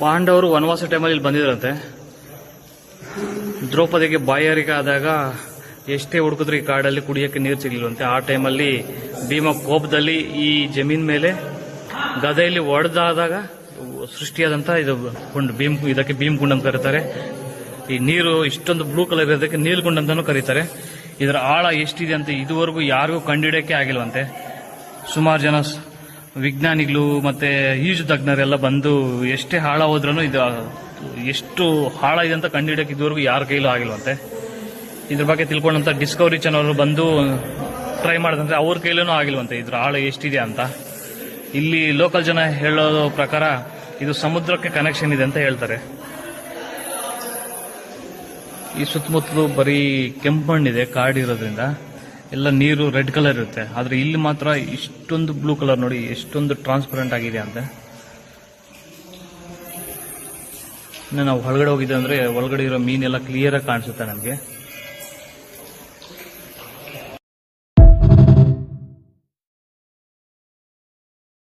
ಪಾಂಡವರು ವನವಾಸ ಟೈಮಲ್ಲಿ ಇಲ್ಲಿ ಬಂದಿದ್ರಂತೆ. ದ್ರೌಪದಿಗೆ ಬಾಯಾರಿಕೆ ಆದಾಗ ಎಷ್ಟೇ ಹುಡುಕಿದ್ರು ಈ ಕಾಡಲ್ಲಿ ಕುಡಿಯೋಕ್ಕೆ ನೀರು ಸಿಗಲಿಲ್ವಂತೆ. ಆ ಟೈಮಲ್ಲಿ ಭೀಮ ಕೋಪದಲ್ಲಿ ಈ ಜಮೀನ್ ಮೇಲೆ ಗದೆಯಲ್ಲಿ ಒಡೆದಾದಾಗ ಸೃಷ್ಟಿಯಾದಂಥ ಇದು ಕುಂಡ್ ಭೀಮ್, ಇದಕ್ಕೆ ಭೀಮ್ ಕುಂಡ್ ಅಂತ ಕರೀತಾರೆ. ಈ ನೀರು ಇಷ್ಟೊಂದು ಬ್ಲೂ ಕಲರ್ ಇರೋದಕ್ಕೆ ನೀಲ್ಗುಂಡ್ ಅಂತಾನು ಕರೀತಾರೆ. ಇದರ ಆಳ ಎಷ್ಟಿದೆ ಅಂತ ಇದುವರೆಗೂ ಯಾರಿಗೂ ಕಂಡುಹಿಡಿಯೋಕೆ ಆಗಿಲ್ವಂತೆ. ಸುಮಾರು ಜನ ವಿಜ್ಞಾನಿಗಳು ಮತ್ತೆ ಈಜು ತಜ್ಞರೆಲ್ಲ ಬಂದು ಎಷ್ಟೇ ಹಾಳ ಹೋದ್ರೂ ಇದು ಎಷ್ಟು ಹಾಳಾಗಿದೆ ಇದೆ ಅಂತ ಕಂಡುಹಿಡಿಯೋಕೆ ಇದುವರೆಗೂ ಯಾರ ಕೈಲೂ ಆಗಿಲ್ವಂತೆ. ಇದ್ರ ಬಗ್ಗೆ ತಿಳ್ಕೊಂಡಂತ ಡಿಸ್ಕವರಿ ಚಾನಲ್ ಬಂದು ಟ್ರೈ ಮಾಡಿದಂತೆ ಅವ್ರ ಕೈಲೂ ಆಗಿಲ್ವಂತೆ. ಇದ್ರ ಆಳ ಎಷ್ಟಿದೆ ಅಂತ. ಇಲ್ಲಿ ಲೋಕಲ್ ಜನ ಹೇಳೋ ಪ್ರಕಾರ ಇದು ಸಮುದ್ರಕ್ಕೆ ಕನೆಕ್ಷನ್ ಇದೆ ಅಂತ ಹೇಳ್ತಾರೆ. ಈ ಸುತ್ತಮುತ್ತಲು ಬರೀ ಕೆಂಪು ಮಣ್ಣಿದೆ, ಕಾಡಿರೋದ್ರಿಂದ. ಎಲ್ಲ ನೀರು ರೆಡ್ ಕಲರ್ ಇರುತ್ತೆ. ಆದರೆ ಇಲ್ಲಿ ಮಾತ್ರ ಇಷ್ಟೊಂದು ಬ್ಲೂ ಕಲರ್ ನೋಡಿ, ಎಷ್ಟೊಂದು ಟ್ರಾನ್ಸ್ಪರೆಂಟ್ ಆಗಿದೆ ಅಂತ. ಇನ್ನು ನಾವು ಹೊರಗಡೆ ಹೋಗಿದ್ದೆ ಅಂದರೆ, ಒಳಗಡೆ ಇರೋ ಮೀನೆಲ್ಲ ಕ್ಲಿಯರ್ ಆಗಿ ಕಾಣಿಸುತ್ತೆ ನಮಗೆ.